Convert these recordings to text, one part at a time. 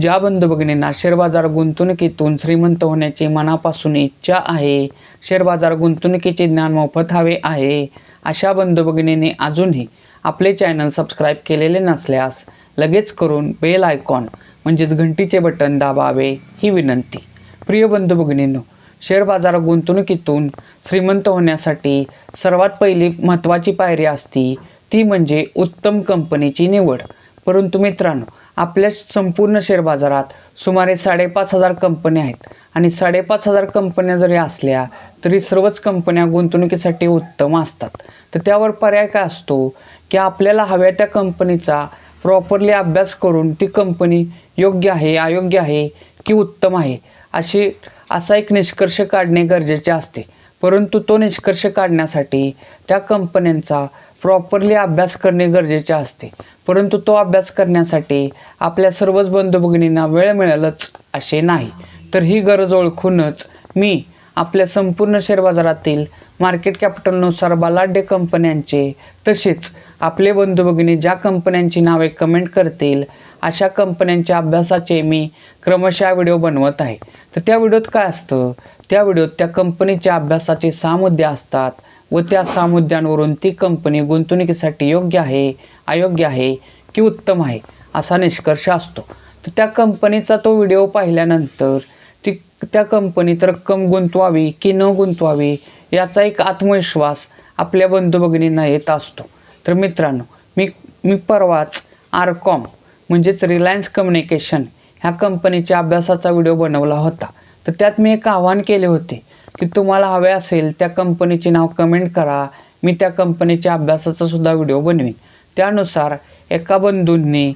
ज्या बंधू भगिनींना शेअर बाजार गुंतवणुकीतून श्रीमंत होण्याची मनापासून इच्छा आहे शेअर बाजार गुंतवणुकीचे ज्ञान मोफत हवे आहे अशा बंधू भगिनींनी अजूनही आपले चॅनल सबस्क्राईब केलेले नसल्यास लगेच करून बेल आयकॉन म्हणजेच घंटीचे बटन दाबावे ही विनंती. प्रिय बंधू भगिनींनो शेअर बाजार गुंतवणुकीतून श्रीमंत होण्यासाठी सर्वात पहिली महत्त्वाची पायरी असती ती म्हणजे उत्तम कंपनीची निवड. परंतु मित्रांनो आपल्या संपूर्ण शेअर बाजारात सुमारे साडेपाच हजार कंपन्या आहेत. आणि साडेपाच हजार कंपन्या जरी असल्या तरी सर्वच कंपन्या गुंतवणुकीसाठी उत्तम असतात. तर त्यावर पर्याय काय असतो? की आपल्याला हव्या त्या कंपनीचा प्रॉपरली अभ्यास करून ती कंपनी योग्य आहे अयोग्य आहे की उत्तम आहे अशी असा एक निष्कर्ष काढणे गरजेचे असते. परंतु तो निष्कर्ष काढण्यासाठी त्या कंपन्यांचा प्रॉपरली अभ्यास करणे गरजेचे असते. परंतु तो अभ्यास करण्यासाठी आपल्या सर्वच बंधू भगिनींना वेळ मिळेलच असे नाही. तर ही गरज ओळखूनच मी आपल्या संपूर्ण शेअर बाजारातील मार्केट कॅपिटलनुसार बलाढ्य कंपन्यांचे तसेच आपले बंधू भगिनी ज्या कंपन्यांची नावे कमेंट करतील अशा कंपन्यांच्या अभ्यासाचे मी क्रमशः व्हिडिओ बनवत आहे. तर त्या व्हिडिओत काय असतं? त्या व्हिडिओत त्या कंपनीच्या अभ्यासाचे सहा मुद्दे असतात. व त्या सहा मुद्द्यांवरून ती कंपनी गुंतवणुकीसाठी योग्य आहे अयोग्य आहे की उत्तम आहे असा निष्कर्ष असतो. तर त्या कंपनीचा तो व्हिडिओ पाहिल्यानंतर ती त्या कंपनीत रक्कम गुंतवावी की न गुंतवावी याचा एक आत्मविश्वास आपल्या बंधू भगिनींना येत असतो. तर मित्रांनो मी मी परवाच आरकॉम म्हणजेच रिलायन्स कम्युनिकेशन ह्या कंपनीच्या अभ्यासाचा व्हिडिओ बनवला होता. तर त्यात मी एक आव्हान केले होते. की तुम्हाला हवे असेल त्या कंपनीचे नाव कमेंट करा. मी त्या कंपनीच्या अभ्यासाचा सुद्धा व्हिडिओ बनवीन. त्यानुसार एका बंधूंनी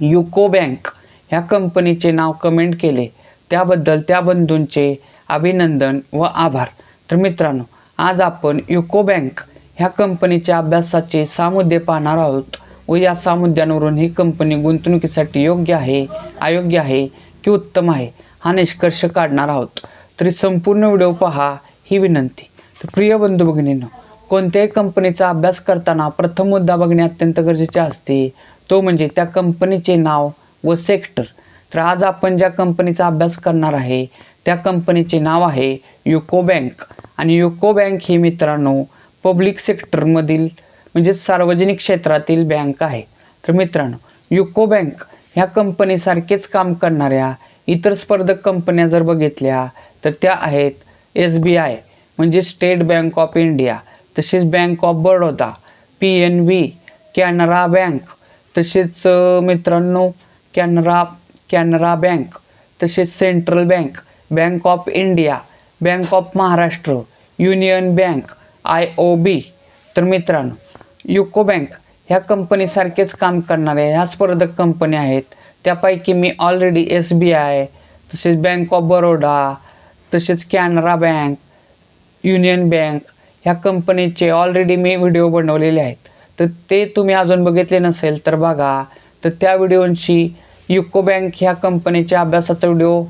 युको बँक ह्या कंपनीचे नाव कमेंट केले. त्याबद्दल त्या बंधूंचे अभिनंदन व आभार. तर मित्रांनो आज आपण युको बँक ह्या कंपनीच्या अभ्यासाचे सहा मुद्दे पाहणार आहोत व या सहा मुद्द्यांवरून ही कंपनी गुंतवणुकीसाठी योग्य आहे अयोग्य आहे की उत्तम आहे हा निष्कर्ष काढणार आहोत. तरी संपूर्ण व्हिडिओ पहा ही विनंती. तर प्रिय बंधू भगिनींनो कोणत्याही कंपनीचा अभ्यास करताना प्रथम मुद्दा बघणे अत्यंत गरजेचे असते. तो म्हणजे त्या कंपनीचे नाव व सेक्टर. तर आज आपण ज्या कंपनीचा अभ्यास करणार आहे त्या कंपनीचे नाव आहे युको बँक. आणि युको बँक ही मित्रांनो पब्लिक सेक्टरमधील म्हणजे सार्वजनिक क्षेत्रातील बँक आहे. तर मित्रांनो युको बँक ह्या कंपनीसारखेच काम करणाऱ्या इतर स्पर्धक कंपन्या जर बघितल्या तर त्या आहेत एस बी आय म्हणजे स्टेट बँक ऑफ इंडिया तसेच bank of Baroda P N B Canara bank तसेच मित्रांनो कॅनरा कॅनरा बँक तसेच central bank bank of India bank of Maharashtra union bank I O B तर मित्रांनो युको बँक ह्या कंपनीसारखेच काम करणाऱ्या ह्या स्पर्धक कंपन्या आहेत. त्यापैकी मी ऑलरेडी एस बी आय तसेच बँक ऑफ बरोडा तसेच कॅनरा बँक युनियन बँक ह्या कंपनीचे ऑलरेडी मी व्हिडिओ बनवलेले आहेत. तर ते तुम्ही अजून बघितले नसेल तर बघा. तर त्या व्हिडिओंशी युको बँक ह्या कंपनीच्या अभ्यासाचा व्हिडिओ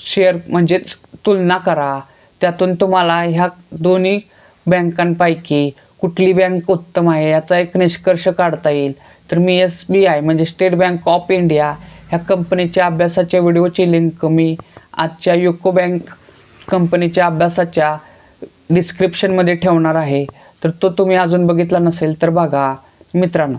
शेअर म्हणजेच तुलना करा. त्यातून तुम्हाला ह्या दोन्ही बँकांपैकी कुठली बँक उत्तम आहे याचा एक निष्कर्ष काढता येईल. तर मी एस बी आय म्हणजे स्टेट बँक ऑफ इंडिया ह्या कंपनीच्या अभ्यासाच्या व्हिडिओची लिंक मी आजच्या युको बँक कंपनीच्या अभ्यासाच्या डिस्क्रिप्शनमध्ये ठेवणार आहे. तर तो तुम्ही अजून बघितला नसेल तर बघा. मित्रांनो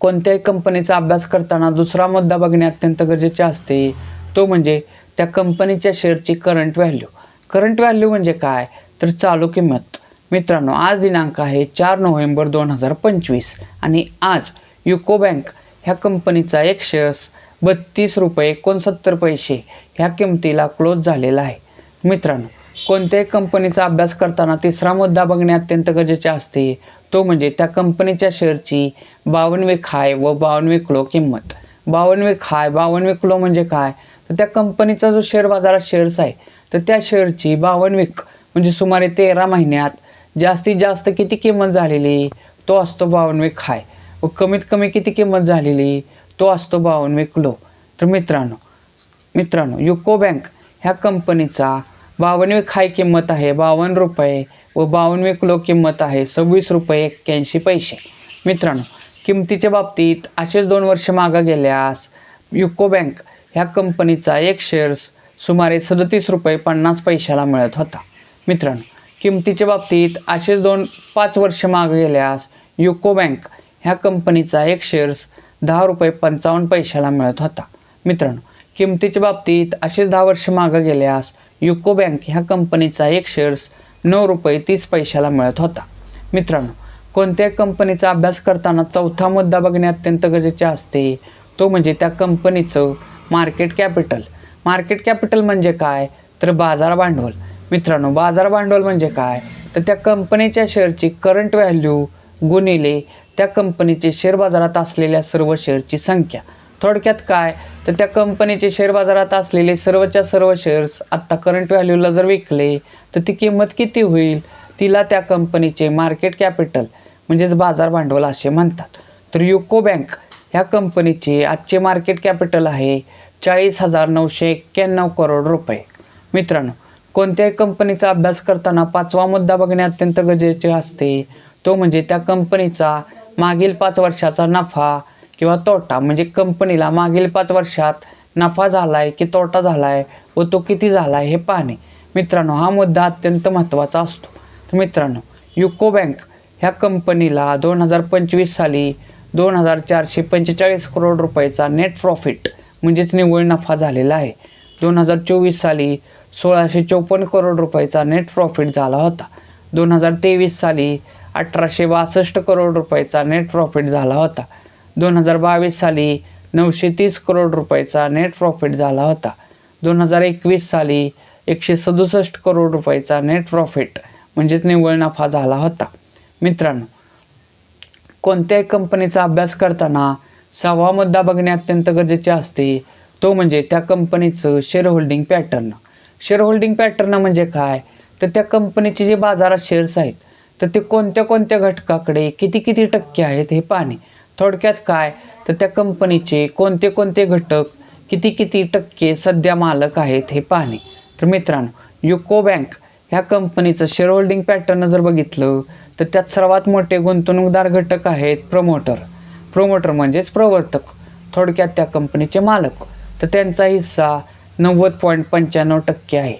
कोणत्याही कंपनीचा अभ्यास करताना दुसरा मुद्दा बघणे अत्यंत गरजेचे असते. तो म्हणजे त्या कंपनीच्या शेअरची करंट व्हॅल्यू करंट व्हॅल्यू म्हणजे काय? तर चालू किंमत. मित्रांनो आज दिनांक आहे चार नोव्हेंबर दोन हजार पंचवीस आणि आज युको बँक ह्या कंपनीचा एक शेअर्स बत्तीस रुपये एकोणसत्तर पैसे ह्या किमतीला क्लोज झालेला आहे. मित्रांनो कोणत्याही कंपनीचा अभ्यास करताना तिसरा मुद्दा बघणे अत्यंत गरजेचे असते. तो म्हणजे त्या कंपनीच्या शेअरची बावनवे खाय व बावनवे किलो किंमत. बावनवे खाय बावनवे किलो म्हणजे काय? तर त्या कंपनीचा जो शेअर बाजारात शेअर्स आहे तर त्या शेअरची बावनवे म्हणजे सुमारे तेरा महिन्यात जास्तीत जास्त किती किंमत झालेली? तो असतो बावनवे खाय. व कमीत कमी किती किंमत झालेली? तो असतो बावनवे किलो. तर मित्रांनो मित्रांनो युको बँक ह्या कंपनीचा बावनवे खाय किंमत आहे बावन्न रुपये व बावनवे किलो किंमत आहे सव्वीस रुपये एक्क्याऐंशी पैसे. मित्रांनो किमतीच्या बाबतीत असेच दोन वर्ष मागं गेल्यास युको बँक ह्या कंपनीचा एक शेअर्स सुमारे सदतीस रुपये पन्नास पैशाला मिळत होता. मित्रांनो किमतीच्या बाबतीत असेच दोन पाच वर्ष मागे गेल्यास युको बँक ह्या कंपनीचा एक शेअर्स दहा रुपये पंचावन्न पैशाला मिळत होता. मित्रांनो किमतीच्या बाबतीत असेच दहा वर्ष मागं गेल्यास युको बँक ह्या कंपनीचा एक शेअर्स नऊ रुपये तीस पैशाला मिळत होता. मित्रांनो कोणत्याही कंपनीचा अभ्यास करताना चौथा मुद्दा बघणे अत्यंत गरजेचे असते तो म्हणजे त्या कंपनीचं मार्केट कॅपिटल मार्केट कॅपिटल म्हणजे काय? तर बाजार भांडवल. मित्रांनो बाजार भांडवल म्हणजे काय? तर त्या कंपनीच्या शेअरची करंट व्हॅल्यू गुणिले त्या कंपनीचे शेअर बाजारात असलेल्या सर्व शेअरची संख्या. थोडक्यात काय? तर त्या कंपनीचे शेअर बाजारात असलेले सर्वच्या सर्व शेअर्स आत्ता करंट व्हॅल्यूला जर विकले तर ती किंमत किती होईल? तिला त्या कंपनीचे मार्केट कॅपिटल म्हणजेच बाजार भांडवल असे म्हणतात. तर युको बँक ह्या कंपनीचे आजचे मार्केट कॅपिटल आहे चाळीस हजार नऊशे एक्क्याण्णव करोड रुपये. मित्रांनो कोणत्याही कंपनीचा अभ्यास करताना पाचवा मुद्दा बघणे अत्यंत गरजेचे असते. तो म्हणजे त्या कंपनीचा मागील पाच वर्षाचा नफा किंवा तोटा म्हणजे कंपनीला मागील पाच वर्षात नफा झाला आहे की तोटा झाला आहे व तो किती झाला आहे हे पाहणे. मित्रांनो हा मुद्दा अत्यंत महत्त्वाचा असतो. तर मित्रांनो युको बँक ह्या कंपनीला दोन हजार पंचवीस साली दोन हजार चारशे पंचेचाळीस करोड रुपयाचा नेट प्रॉफिट म्हणजेच निव्वळ नफा झालेला आहे. दोन हजार चोवीस साली सोळाशे चौपन्न करोड रुपयाचा नेट प्रॉफिट झाला होता. दोन हजार तेवीस साली अठराशे बासष्ट करोड रुपयाचा नेट प्रॉफिट झाला होता. दोन हजार बावीस साली नऊशे तीस करोड रुपयाचा नेट प्रॉफिट झाला होता. दोन हजार एकवीस साली एकशे सदुसष्ट करोड रुपयाचा नेट प्रॉफिट म्हणजेच निव्वळ नफा झाला होता. मित्रांनो कोणत्याही कंपनीचा अभ्यास करताना सहावा मुद्दा बघणे अत्यंत गरजेचे असते तो म्हणजे त्या कंपनीचं share holding pattern share holding pattern म्हणजे काय? तर त्या कंपनीचे जे बाजारात शेअर्स आहेत तर ते कोणत्या कोणत्या घटकाकडे किती किती टक्के आहेत हे पाहणे. थोडक्यात काय? तर त्या कंपनीचे कोणते कोणते घटक किती किती टक्के सध्या मालक आहेत हे पाहणे. तर मित्रांनो युको बँक ह्या कंपनीचं शेअर होल्डिंग पॅटर्न जर बघितलं तर त्यात सर्वात मोठे गुंतवणूकदार घटक आहेत प्रमोटर प्रोमोटर म्हणजेच प्रवर्तक. थोडक्यात त्या कंपनीचे मालक. तर त्यांचा हिस्सा नव्वद पॉईंट पंच्याण्णव टक्के आहे.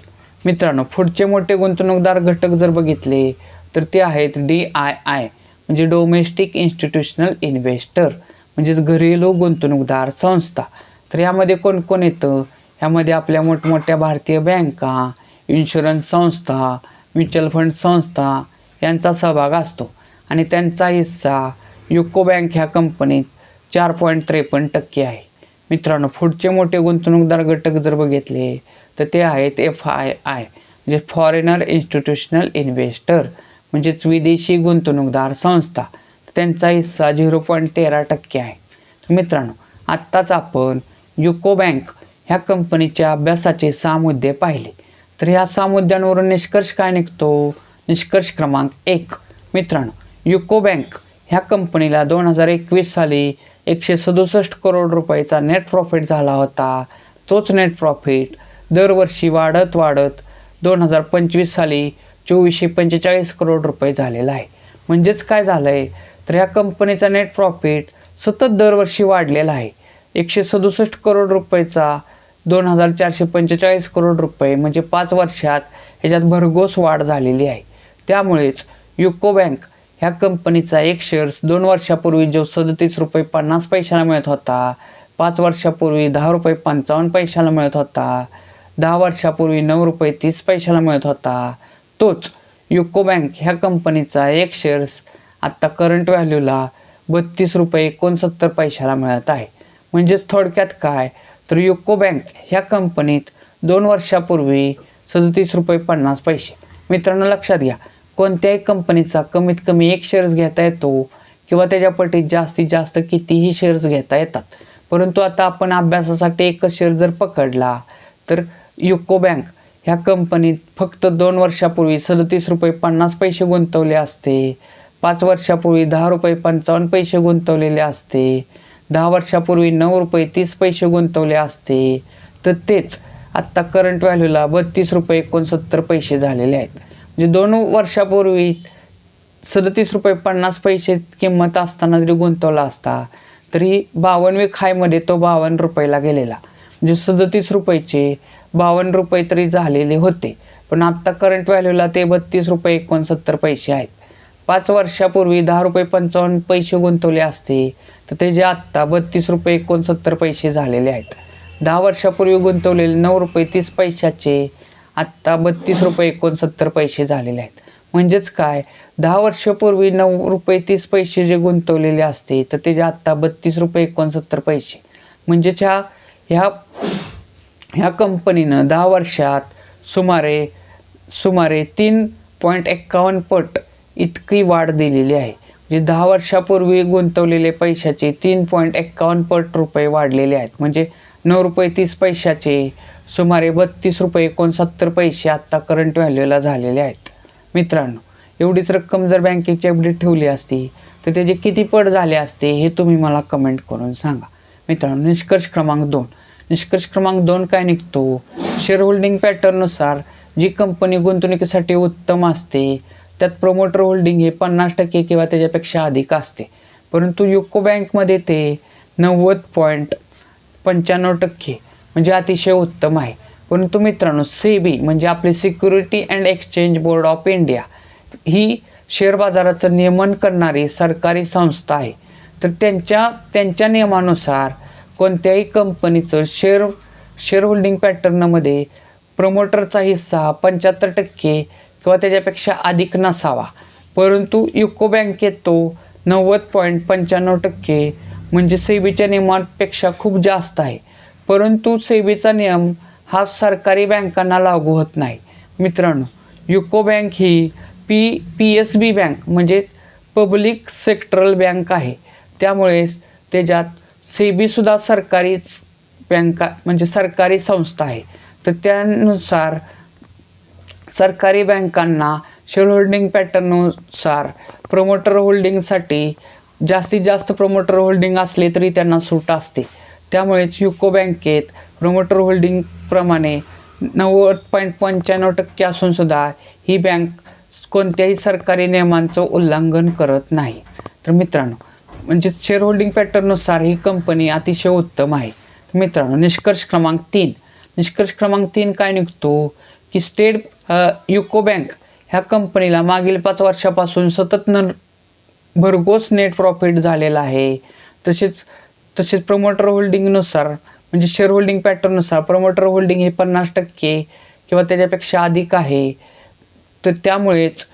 मित्रांनो पुढचे मोठे गुंतवणूकदार घटक जर बघितले तर ते आहेत डी आय आय म्हणजे डोमेस्टिक इन्स्टिट्यूशनल इन्व्हेस्टर म्हणजेच घरेलू गुंतवणूकदार संस्था. तर यामध्ये कोण कोण येतं? ह्यामध्ये आपल्या मोठमोठ्या भारतीय बँका इन्शुरन्स संस्था म्युच्युअल फंड संस्था यांचा सहभाग असतो. आणि त्यांचा हिस्सा युको बँक ह्या कंपनीत चार पॉईंट त्रेपन्न टक्के आहे. मित्रांनो पुढचे मोठे गुंतवणूकदार घटक जर बघितले तर ते आहेत एफ आय आय म्हणजे फॉरेनर इन्स्टिट्यूशनल इन्व्हेस्टर म्हणजेच विदेशी गुंतवणूकदार संस्था. त्यांचा हिस्सा झिरो पॉईंट तेरा टक्के आहे. तर मित्रांनो आत्ताच आपण युको बँक ह्या कंपनीच्या अभ्यासाचे सहा मुद्दे पाहिले. तर ह्या सहा मुद्द्यांवरून निष्कर्ष काय निघतो? निष्कर्ष क्रमांक एक. मित्रांनो युको बँक ह्या कंपनीला दोन हजार एकवीस साली एकशे सदुसष्ट करोड रुपयाचा नेट प्रॉफिट झाला होता. तोच नेट प्रॉफिट दरवर्षी वाढत वाढत दोन हजार पंचवीस साली चोवीसशे पंचेचाळीस करोड रुपये झालेला आहे. म्हणजेच काय झालं आहे तर ह्या कंपनीचा नेट प्रॉफिट सतत दरवर्षी वाढलेला आहे. एकशे सदुसष्ट करोड रुपयेचा दोन हजार चारशे पंचेचाळीस करोड रुपये म्हणजे पाच वर्षात ह्याच्यात भरघोस वाढ झालेली आहे. त्यामुळेच युको बँक ह्या कंपनीचा एक शेअर्स दोन वर्षापूर्वी जो सदतीस रुपये पन्नास पैशाला मिळत होता पाच वर्षापूर्वी दहा रुपये पंचावन्न पैशाला मिळत होता दहा वर्षापूर्वी नऊ रुपये तीस पैशाला मिळत होता तोच युको बँक ह्या कंपनीचा एक शेअर्स आत्ता करंट व्हॅल्यूला बत्तीस रुपये एकोणसत्तर पैशाला मिळत आहे. म्हणजेच थोडक्यात काय? तर युको बँक ह्या कंपनीत दोन वर्षापूर्वी सदतीस रुपये पन्नास पैसे. मित्रांनो लक्षात घ्या. कोणत्याही कंपनीचा कमीत कमी एक शेअर्स घेता येतो किंवा त्याच्यापटीत जास्तीत जास्त कितीही शेअर्स घेता येतात. परंतु आता आपण अभ्यासासाठी एकच शेअर जर पकडला तर युको बँक ह्या कंपनीत फक्त दोन वर्षापूर्वी सदतीस रुपये पन्नास पैसे गुंतवले असते. पाच वर्षापूर्वी दहा रुपये पंचावन्न पैसे गुंतवलेले असते. दहा वर्षापूर्वी नऊ रुपये तीस पैसे गुंतवले असते. तर तेच आत्ता करंट व्हॅल्यूला बत्तीस रुपये एकोणसत्तर पैसे झालेले आहेत. म्हणजे दोन वर्षापूर्वी सदतीस रुपये पन्नास पैसे किंमत असताना जरी गुंतवला असता तरी बावन्नवे खायमध्ये तो बावन्न रुपयाला गेलेला. म्हणजे सदतीस रुपयाचे बावन्न रुपये तरी झालेले होते. पण आत्ता करंट व्हॅल्यूला ते बत्तीस रुपये एकोणसत्तर पैसे आहेत. पाच वर्षापूर्वी दहा रुपये पंचावन्न पैसे गुंतवले असते. तर ते जे आत्ता बत्तीस रुपये एकोणसत्तर पैसे झालेले आहेत. दहा वर्षापूर्वी गुंतवलेले नऊ रुपये तीस पैशाचे आत्ता बत्तीस रुपये एकोणसत्तर पैसे झालेले आहेत. म्हणजेच काय? दहा वर्षापूर्वी नऊ रुपये तीस पैसे जे गुंतवलेले असते तर त्याचे आत्ता बत्तीस रुपये एकोणसत्तर पैसे. म्हणजेच ह्या ह्या ह्या कंपनीनं दहा वर्षात सुमारे सुमारे तीन पॉईंट एक्कावन्न पट इतकी वाढ दिलेली आहे. म्हणजे दहा वर्षापूर्वी गुंतवलेले पैशाचे तीन पॉईंट एक्कावन्न पट रुपये वाढलेले आहेत. म्हणजे नऊ रुपये तीस पैशाचे सुमारे बत्तीस रुपये एकोणसत्तर पैसे आत्ता करंट व्हॅल्यूला झालेले आहेत. मित्रांनो एवढीच रक्कम जर बँकेची अपडेट ठेवली असती तर त्याचे किती पट झाले असते हे तुम्ही मला कमेंट करून सांगा. मित्रांनो निष्कर्ष क्रमांक दोन. निष्कर्ष क्रमांक दोन काय निघतो? शेअर होल्डिंग पॅटर्ननुसार जी कंपनी गुंतवणुकीसाठी उत्तम असते त्यात प्रमोटर होल्डिंग हे पन्नास टक्के किंवा त्याच्यापेक्षा अधिक असते. परंतु युको बँकमध्ये ते नव्वद पॉईंट पंच्याण्णव टक्के म्हणजे अतिशय उत्तम आहे. परंतु मित्रांनो सेबी म्हणजे आपली security and exchange board of India he share बाजाराचं नियमन करणारी सरकारी संस्था आहे. तर त्यांच्या त्यांच्या नियमानुसार कोणत्याही कंपनीचं शेअर शेअर होल्डिंग पॅटर्नमध्ये प्रमोटरचा हिस्सा पंच्याहत्तर टक्के किंवा त्याच्यापेक्षा अधिक नसावा. परंतु युको बँकेत तो नव्वद पॉईंट पंच्याण्णव टक्के म्हणजे सेबीच्या नियमांपेक्षा खूप जास्त आहे. परंतु सेबीचा नियम हा सरकारी बँकांना लागू होत नाही. मित्रांनो युको बँक ही P P S B bank म्हणजे पब्लिक सेक्टरल बँक आहे. त्यामुळेच त्याच्यात सी बीसुद्धा सरकारीच बँका म्हणजे सरकारी संस्था आहे. तर त्यानुसार सरकारी बँकांना शेअर होल्डिंग पॅटर्ननुसार प्रमोटर होल्डिंगसाठी जास्तीत जास्त प्रमोटर होल्डिंग असले तरी त्यांना सूट असते. त्यामुळेच युको बँकेत प्रमोटर होल्डिंगप्रमाणे नव्वद पॉईंट पंच्याण्णव टक्के असूनसुद्धा ही बँक कोणत्याही सरकारी नियमांचं उल्लंघन करत नाही. तर मित्रांनो म्हणजे शेअर होल्डिंग पॅटर्ननुसार ही कंपनी अतिशय उत्तम आहे. मित्रांनो निष्कर्ष क्रमांक तीन. निष्कर्ष क्रमांक तीन काय निघतो? की स्टेट युको बँक ह्या कंपनीला मागील पाच वर्षापासून सतत न भरघोस नेट प्रॉफिट झालेला आहे. तसेच तसेच प्रमोटर होल्डिंगनुसार म्हणजे शेअर होल्डिंग पॅटर्ननुसार प्रमोटर होल्डिंग हे पन्नास टक्के किंवा त्याच्यापेक्षा अधिक आहे. तर त्यामुळेच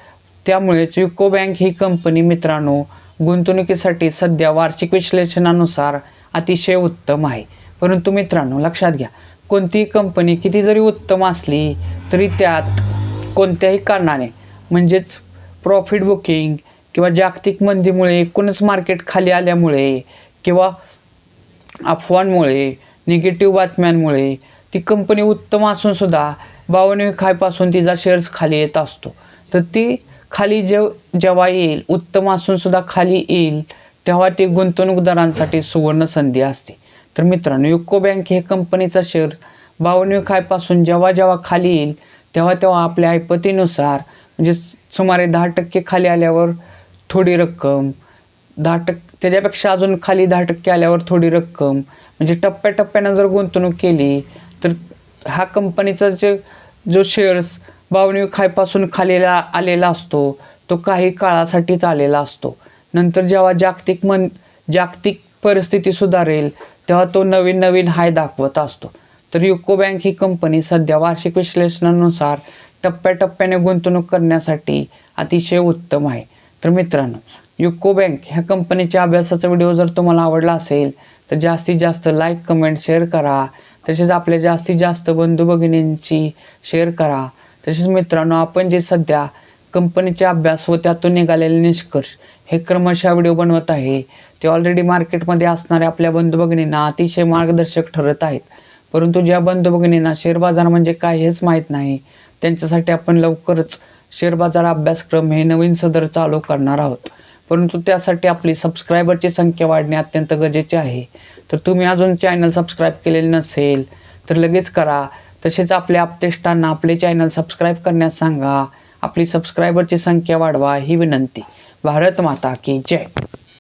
त्यामुळेच युको बँक ही कंपनी मित्रांनो गुंतवणुकीसाठी सध्या वार्षिक विश्लेषणानुसार अतिशय उत्तम आहे. परंतु मित्रांनो लक्षात घ्या कोणतीही कंपनी किती जरी उत्तम असली तरी त्यात कोणत्याही कारणाने म्हणजेच प्रॉफिट बुकिंग किंवा जागतिक मंदीमुळे एकूणच मार्केट खाली आल्यामुळे किंवा अफवांमुळे निगेटिव्ह बातम्यांमुळे ती कंपनी उत्तम असूनसुद्धा बावन्न खायपासून तिचा शेअर्स खाली येत असतो. तर ती खाली जेव जेव्हा येईल उत्तम असूनसुद्धा खाली येईल तेव्हा ती गुंतवणूकदारांसाठी सुवर्ण संधी असते. तर मित्रांनो युको बँक हे कंपनीचा शेअर बावन्न खायपासून जेव्हा जेव्हा खाली येईल तेव्हा तेव्हा आपल्या ऐपतीनुसार म्हणजे सुमारे दहा टक्के खाली आल्यावर थोडी रक्कम दहा टक्के त्याच्यापेक्षा अजून खाली दहा टक्के आल्यावर थोडी रक्कम म्हणजे टप्प्याटप्प्यानं जर गुंतवणूक केली तर हा कंपनीचा जे जो शेअर्स खायपासून खालीला आलेला असतो. तो काही काळासाठीच आलेला असतो. नंतर जेव्हा जागतिक मन जागतिक परिस्थिती सुधारेल तेव्हा तो नवीन नवीन हाय दाखवत असतो. तर युको बँक ही कंपनी सध्या वार्षिक विश्लेषणानुसार टप्प्याटप्प्याने गुंतवणूक करण्यासाठी अतिशय उत्तम आहे. तर मित्रांनो युको बँक ह्या कंपनीच्या अभ्यासाचा व्हिडिओ जर तुम्हाला आवडला असेल तर जास्तीत जास्त लाईक कमेंट शेअर करा. तसेच आपल्या जास्तीत जास्त बंधू भगिनींची शेअर करा. तसेच मित्रांनो आपण जे सध्या कंपनीचे अभ्यास व त्यातून निघालेले निष्कर्ष हे क्रमशः व्हिडिओ बनवत आहे. ते ऑलरेडी मार्केटमध्ये असणाऱ्या आपल्या बंधू भगिनींना अतिशय मार्गदर्शक ठरत आहेत. परंतु ज्या बंधू भगिनींना शेअर बाजार म्हणजे काय हेच माहीत नाही त्यांच्यासाठी आपण लवकरच शेअर बाजार अभ्यासक्रम हे नवीन सदर चालू करणार आहोत. परंतु त्यासाठी आपली सबस्क्रायबरची संख्या वाढणे अत्यंत गरजेचे आहे. तर तुम्ही अजून चॅनल सबस्क्राईब केलेले नसेल तर लगेच करा. तसेच आपल्या आपतेष्टांना आपले चॅनल सबस्क्राईब करण्यास सांगा. आपली सबस्क्रायबरची संख्या वाढवा ही विनंती. भारत माता की जय.